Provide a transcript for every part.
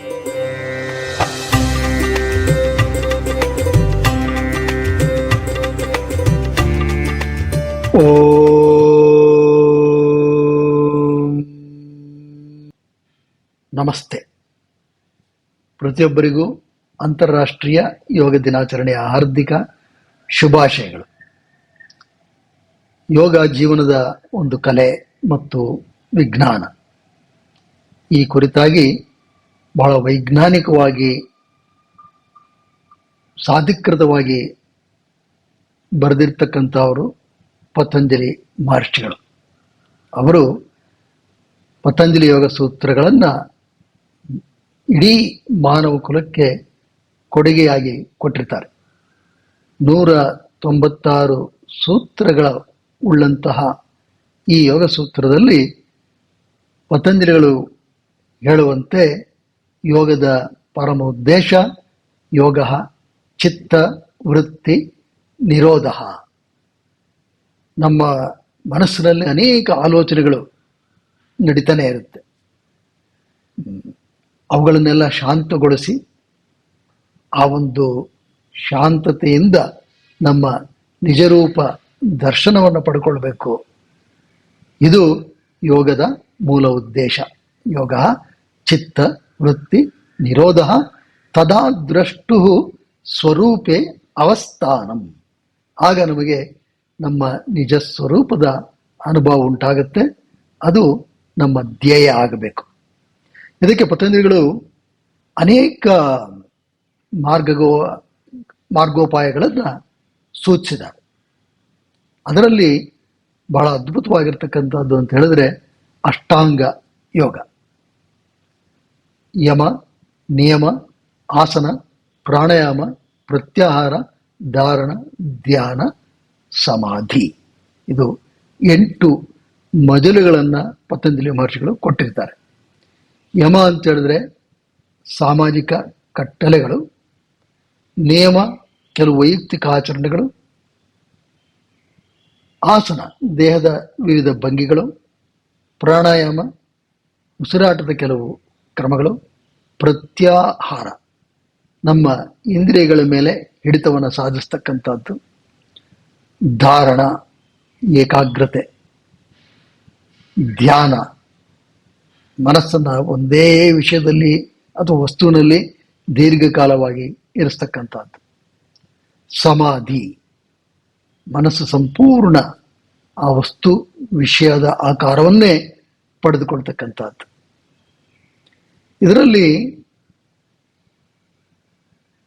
ನಮಸ್ತೆ. ಪ್ರತಿಯೊಬ್ಬರಿಗೂ ಅಂತಾರಾಷ್ಟ್ರೀಯ ಯೋಗ ದಿನಾಚರಣೆಯ ಹಾರ್ದಿಕ ಶುಭಾಶಯಗಳು. ಯೋಗ ಜೀವನದ ಒಂದು ಕಲೆ ಮತ್ತು ವಿಜ್ಞಾನ. ಈ ಕುರಿತಾಗಿ ಬಹಳ ವೈಜ್ಞಾನಿಕವಾಗಿ, ಸಾಧಿಕೃತವಾಗಿ ಬರೆದಿರ್ತಕ್ಕಂಥವರು ಪತಂಜಲಿ ಮಹರ್ಷಿಗಳು. ಅವರು ಪತಂಜಲಿ ಯೋಗ ಸೂತ್ರಗಳನ್ನು ಇಡೀ ಮಾನವ ಕುಲಕ್ಕೆ ಕೊಡುಗೆಯಾಗಿ ಕೊಟ್ಟಿರ್ತಾರೆ. ನೂರ ತೊಂಬತ್ತಾರು ಸೂತ್ರಗಳ ಉಳ್ಳಂತಹ ಈ ಯೋಗ ಸೂತ್ರದಲ್ಲಿ ಪತಂಜಲಿಗಳು ಹೇಳುವಂತೆ ಯೋಗದ ಪರಮ ಉದ್ದೇಶ ಯೋಗ ಚಿತ್ತ ವೃತ್ತಿ ನಿರೋಧ. ನಮ್ಮ ಮನಸ್ಸಿನಲ್ಲಿ ಅನೇಕ ಆಲೋಚನೆಗಳು ನಡೀತಾನೆ ಇರುತ್ತೆ. ಅವುಗಳನ್ನೆಲ್ಲ ಶಾಂತಗೊಳಿಸಿ ಆ ಒಂದು ಶಾಂತತೆಯಿಂದ ನಮ್ಮ ನಿಜರೂಪ ದರ್ಶನವನ್ನು ಪಡ್ಕೊಳ್ಬೇಕು. ಇದು ಯೋಗದ ಮೂಲ ಉದ್ದೇಶ. ಯೋಗ ಚಿತ್ತ ವೃತ್ತಿ ನಿರೋಧ ತದಾ ದ್ರಷ್ಟು ಸ್ವರೂಪೆ ಅವಸ್ಥಾನಂ. ಆಗ ನಮಗೆ ನಮ್ಮ ನಿಜ ಸ್ವರೂಪದ ಅನುಭವ ಉಂಟಾಗುತ್ತೆ. ಅದು ನಮ್ಮ ಧ್ಯೇಯ ಆಗಬೇಕು. ಇದಕ್ಕೆ ಪತಂಜಲಿಗಳು ಅನೇಕ ಮಾರ್ಗಗೋ ಮಾರ್ಗೋಪಾಯಗಳನ್ನು ಸೂಚಿಸಿದ್ದಾರೆ. ಅದರಲ್ಲಿ ಬಹಳ ಅದ್ಭುತವಾಗಿರ್ತಕ್ಕಂಥದ್ದು ಅಂತ ಹೇಳಿದ್ರೆ ಅಷ್ಟಾಂಗ ಯೋಗ. ಯಮ, ನಿಯಮ, ಆಸನ, ಪ್ರಾಣಾಯಾಮ, ಪ್ರತ್ಯಾಹಾರ, ಧಾರಣ, ಧ್ಯಾನ, ಸಮಾಧಿ. ಇದು ಎಂಟು ಮಜಲುಗಳನ್ನು ಪತಂಜಲಿ ಮಹರ್ಷಿಗಳು ಕೊಟ್ಟಿರ್ತಾರೆ. ಯಮ ಅಂತ ಹೇಳಿದ್ರೆ ಸಾಮಾಜಿಕ ಕಟ್ಟಳೆಗಳು ನಿಯಮ ಕೆಲವು ವೈಯಕ್ತಿಕ ಆಚರಣೆಗಳು, ಆಸನ ದೇಹದ ವಿವಿಧ ಭಂಗಿಗಳು, ಪ್ರಾಣಾಯಾಮ, ಉಸಿರಾಟದ ಕೆಲವು ಕ್ರಮಗಳು. ಪ್ರತ್ಯಾಹಾರ. ನಮ್ಮ ಇಂದ್ರಿಯಗಳ ಮೇಲೆ ಹಿಡಿತವನ್ನು ಸಾಧಿಸ್ತಕ್ಕಂಥದ್ದು ಧಾರಣ, ಏಕಾಗ್ರತೆ, ಧ್ಯಾನ. ಮನಸ್ಸನ್ನು ಒಂದೇ ವಿಷಯದಲ್ಲಿ ಅಥವಾ ವಸ್ತುವಿನಲ್ಲಿ ದೀರ್ಘಕಾಲವಾಗಿ ಇರಿಸ್ತಕ್ಕಂಥದ್ದು. ಸಮಾಧಿ. ಮನಸ್ಸು ಸಂಪೂರ್ಣ ಆ ವಸ್ತು, ವಿಷಯದ ಆಕಾರವನ್ನೇ ಪಡೆದುಕೊಳ್ತಕ್ಕಂಥದ್ದು. ಇದರಲ್ಲಿ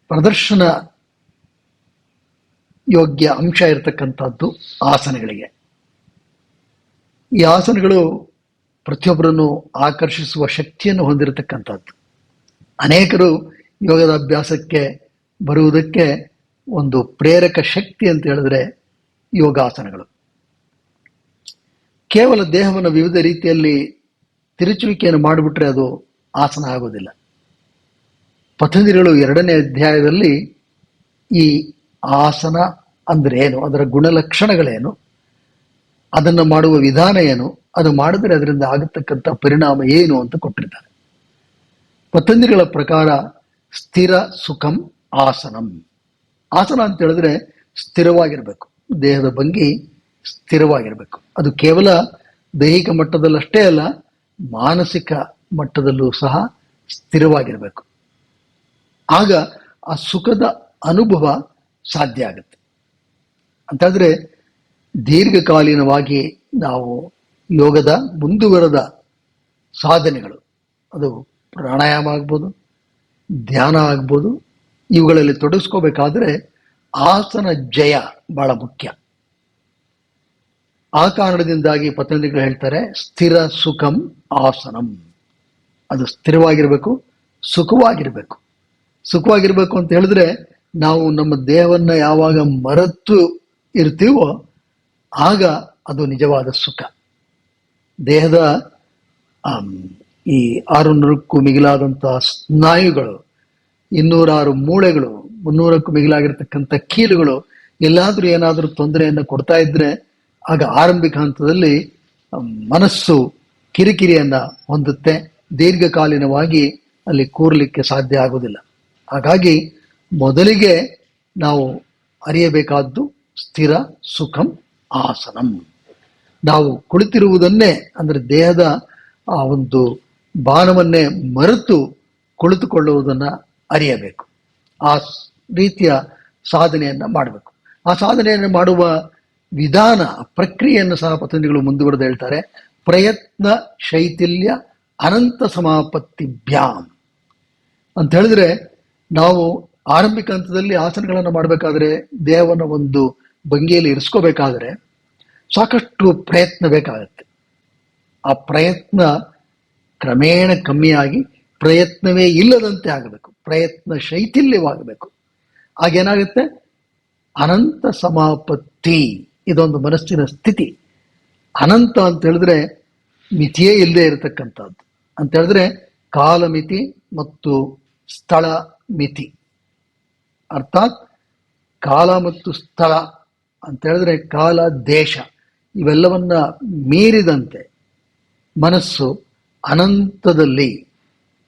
ಪ್ರದರ್ಶನ ಯೋಗ್ಯ ಅಂಶ ಇರತಕ್ಕಂಥದ್ದು ಆಸನಗಳಿಗೆ. ಈ ಆಸನಗಳು ಪ್ರತಿಯೊಬ್ಬರನ್ನು ಆಕರ್ಷಿಸುವ ಶಕ್ತಿಯನ್ನು ಹೊಂದಿರತಕ್ಕಂಥದ್ದು. ಅನೇಕರು ಯೋಗದ ಅಭ್ಯಾಸಕ್ಕೆ ಬರುವುದಕ್ಕೆ ಒಂದು ಪ್ರೇರಕ ಶಕ್ತಿ ಅಂತ ಹೇಳಿದ್ರೆ ಯೋಗಾಸನಗಳು. ಕೇವಲ ದೇಹವನ್ನು ವಿವಿಧ ರೀತಿಯಲ್ಲಿ ತಿರುಚುವಿಕೆಯನ್ನು ಮಾಡಿಬಿಟ್ರೆ ಅದು ಆಸನ ಆಗೋದಿಲ್ಲ. ಪತಂಜಲಿಗಳು ಎರಡನೇ ಅಧ್ಯಾಯದಲ್ಲಿ ಈ ಆಸನ ಅಂದ್ರೆ ಏನು, ಅದರ ಗುಣಲಕ್ಷಣಗಳೇನು, ಅದನ್ನು ಮಾಡುವ ವಿಧಾನ ಏನು, ಅದು ಮಾಡಿದ್ರೆ ಅದರಿಂದ ಆಗತಕ್ಕಂಥ ಪರಿಣಾಮ ಏನು ಅಂತ ಕೊಟ್ಟಿರ್ತಾರೆ. ಪತಂಜಲಿಗಳ ಪ್ರಕಾರ ಸ್ಥಿರ ಸುಖಂ ಆಸನಂ. ಆಸನ ಅಂತ ಹೇಳಿದ್ರೆ ಸ್ಥಿರವಾಗಿರ್ಬೇಕು. ದೇಹದ ಭಂಗಿ ಸ್ಥಿರವಾಗಿರ್ಬೇಕು. ಅದು ಕೇವಲ ದೈಹಿಕ ಮಟ್ಟದಲ್ಲಷ್ಟೇ ಅಲ್ಲ, ಮಾನಸಿಕ ಮಟ್ಟದಲ್ಲೂ ಸಹ ಸ್ಥಿರವಾಗಿರಬೇಕು. ಆಗ ಆ ಸುಖದ ಅನುಭವ ಸಾಧ್ಯ ಆಗುತ್ತೆ. ಅಂತಂದ್ರೆ ದೀರ್ಘಕಾಲೀನವಾಗಿ ನಾವು ಯೋಗದ ಮುಂದುವರೆದ ಸಾಧನೆಗಳು. ಅದು ಪ್ರಾಣಾಯಾಮ ಆಗ್ಬೋದು, ಧ್ಯಾನ ಆಗ್ಬೋದು, ಇವುಗಳಲ್ಲಿ ತೊಡಗಿಸ್ಕೋಬೇಕಾದ್ರೆ ಆಸನ ಜಯ ಬಹಳ ಮುಖ್ಯ. ಆ ಕಾರಣದಿಂದಾಗಿ ಪತಂಜಲಿಗಳು ಹೇಳ್ತಾರೆ, ಸ್ಥಿರ ಸುಖಂ ಆಸನಂ. ಅದು ಸ್ಥಿರವಾಗಿರಬೇಕು, ಸುಖವಾಗಿರಬೇಕು. ಸುಖವಾಗಿರಬೇಕು ಅಂತ ಹೇಳಿದ್ರೆ ನಾವು ನಮ್ಮ ದೇಹವನ್ನು ಯಾವಾಗ ಮರೆತು ಇರ್ತೀವೋ ಆಗ ಅದು ನಿಜವಾದ ಸುಖ. ದೇಹದ ಈ ಈ ಆರುನೂರಕ್ಕೂ ಮಿಗಿಲಾದಂತಹ ಸ್ನಾಯುಗಳು, ಇನ್ನೂರಾರು ಮೂಳೆಗಳು, ಮುನ್ನೂರಕ್ಕೂ ಮಿಗಿಲಾಗಿರ್ತಕ್ಕಂಥ ಕೀಲುಗಳು, ಎಲ್ಲಾದರೂ ಏನಾದರೂ ತೊಂದರೆಯನ್ನು ಕೊಡ್ತಾ ಇದ್ರೆ ಆಗ ಆರಂಭಿಕ ಹಂತದಲ್ಲಿ ಮನಸ್ಸು ಕಿರಿಕಿರಿಯನ್ನು ಹೊಂದುತ್ತೆ. ದೀರ್ಘಕಾಲೀನವಾಗಿ ಅಲ್ಲಿ ಕೂರಲಿಕ್ಕೆ ಸಾಧ್ಯ ಆಗುವುದಿಲ್ಲ. ಹಾಗಾಗಿ ಮೊದಲಿಗೆ ನಾವು ಅರಿಯಬೇಕಾದ್ದು ಸ್ಥಿರ ಸುಖಂ ಆಸನಂ. ನಾವು ಕುಳಿತಿರುವುದನ್ನೇ ಅಂದರೆ ದೇಹದ ಆ ಒಂದು ಬಾಣವನ್ನೇ ಮರೆತು ಕುಳಿತುಕೊಳ್ಳುವುದನ್ನು ಅರಿಯಬೇಕು. ಆ ರೀತಿಯ ಸಾಧನೆಯನ್ನು ಮಾಡಬೇಕು. ಆ ಸಾಧನೆಯನ್ನು ಮಾಡುವ ವಿಧಾನ ಪ್ರಕ್ರಿಯೆಯನ್ನು ಸಹ ಪತಂಜಲಿಗಳು ಮುಂದುವರೆದು ಹೇಳ್ತಾರೆ. ಪ್ರಯತ್ನ ಶೈಥಿಲ್ಯ ಅನಂತ ಸಮಾಪತ್ತಿ ಬ್ಯಾಮ್ ಅಂತ ಹೇಳಿದ್ರೆ ನಾವು ಆರಂಭಿಕ ಹಂತದಲ್ಲಿ ಆಸನಗಳನ್ನು ಮಾಡಬೇಕಾದ್ರೆ ದೇಹವನ್ನು ಒಂದು ಭಂಗಿಯಲ್ಲಿ ಇರಿಸ್ಕೋಬೇಕಾದ್ರೆ ಸಾಕಷ್ಟು ಪ್ರಯತ್ನ ಬೇಕಾಗುತ್ತೆ. ಆ ಪ್ರಯತ್ನ ಕ್ರಮೇಣ ಕಮ್ಮಿಯಾಗಿ ಪ್ರಯತ್ನವೇ ಇಲ್ಲದಂತೆ ಆಗಬೇಕು. ಪ್ರಯತ್ನ ಶೈಥಿಲ್ಯವಾಗಬೇಕು. ಆಗೇನಾಗುತ್ತೆ ಅನಂತ ಸಮಾಪತ್ತಿ ಇದೊಂದು ಮನಸ್ಸಿನ ಸ್ಥಿತಿ. ಅನಂತ ಅಂತ ಹೇಳಿದ್ರೆ ಮಿತಿಯೇ ಇಲ್ಲದೆ ಇರತಕ್ಕಂಥದ್ದು. ಅಂತ ಹೇಳಿದ್ರೆ ಕಾಲಮಿತಿ ಮತ್ತು ಸ್ಥಳ ಮಿತಿ. ಅರ್ಥಾತ್ ಕಾಲ ಮತ್ತು ಸ್ಥಳ ಅಂತ ಹೇಳಿದ್ರೆ ಕಾಲ, ದೇಶ ಇವೆಲ್ಲವನ್ನ ಮೀರಿದಂತೆ ಮನಸ್ಸು ಅನಂತದಲ್ಲಿ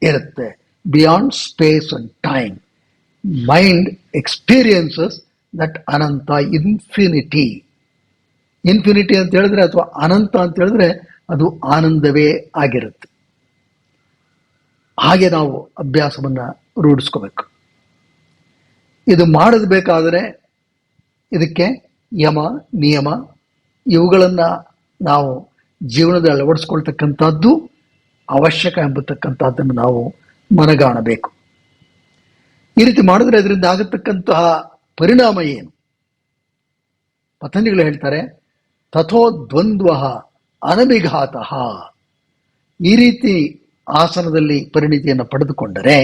ಇರುತ್ತೆ. Beyond space and time mind experiences that Ananta infinity infinity ಅಂತ ಹೇಳಿದ್ರೆ ಅಥವಾ ಅನಂತ ಅಂತ ಹೇಳಿದ್ರೆ ಅದು ಆನಂದವೇ ಆಗಿರುತ್ತೆ. ಹಾಗೆ ನಾವು ಅಭ್ಯಾಸವನ್ನು ರೂಢಿಸ್ಕೋಬೇಕು. ಇದು ಮಾಡಬೇಕಾದರೆ ಇದಕ್ಕೆ ಯಮ, ನಿಯಮ ಇವುಗಳನ್ನ ನಾವು ಜೀವನದಲ್ಲಿ ಅಳವಡಿಸ್ಕೊಳ್ತಕ್ಕಂಥದ್ದು ಅವಶ್ಯಕ ಎಂಬತಕ್ಕಂಥದ್ದನ್ನು ನಾವು ಮನಗಾಣಬೇಕು. ಈ ರೀತಿ ಮಾಡಿದ್ರೆ ಅದರಿಂದ ಆಗತಕ್ಕಂತಹ ಪರಿಣಾಮ ಏನು? ಪತಂಜಲಿಗಳು ಹೇಳ್ತಾರೆ, ತಥೋ ದ್ವಂದ್ವ ಅನಭಿಘಾತ. ಈ ರೀತಿ ಆಸನದಲ್ಲಿ ಪರಿಣಿತಿಯನ್ನು ಪಡೆದುಕೊಂಡರೆ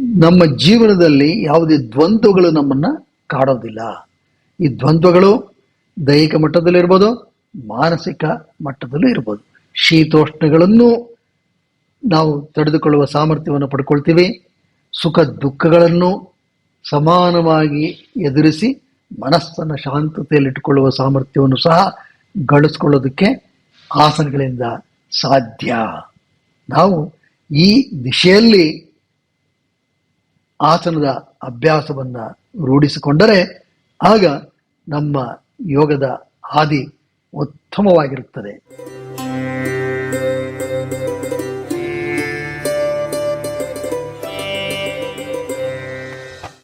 ನಮ್ಮ ಜೀವನದಲ್ಲಿ ಯಾವುದೇ ದ್ವಂದ್ವಗಳು ನಮ್ಮನ್ನ ಕಾಡೋದಿಲ್ಲ. ಈ ದ್ವಂದ್ವಗಳು ದೈಹಿಕ ಮಟ್ಟದಲ್ಲಿ ಇರ್ಬೋದು, ಮಾನಸಿಕ ಮಟ್ಟದಲ್ಲೂ ಇರ್ಬೋದು. ಶೀತೋಷ್ಣಗಳನ್ನು ನಾವು ತಡೆದುಕೊಳ್ಳುವ ಸಾಮರ್ಥ್ಯವನ್ನು ಪಡ್ಕೊಳ್ತೀವಿ. ಸುಖ ದುಃಖಗಳನ್ನು ಸಮಾನವಾಗಿ ಎದುರಿಸಿ ಮನಸ್ಸನ್ನು ಶಾಂತತೆಯಲ್ಲಿಟ್ಟುಕೊಳ್ಳುವ ಸಾಮರ್ಥ್ಯವನ್ನು ಸಹ ಗಳಿಸ್ಕೊಳ್ಳೋದಕ್ಕೆ ಆಸನಗಳಿಂದ ಸಾಧ್ಯ. ನಾವು ಈ ದಿಶೆಯಲ್ಲಿ ಆಸನದ ಅಭ್ಯಾಸವನ್ನ ರೂಢಿಸಿಕೊಂಡರೆ ಆಗ ನಮ್ಮ ಯೋಗದ ಹಾದಿ ಉತ್ತಮವಾಗಿರುತ್ತದೆ.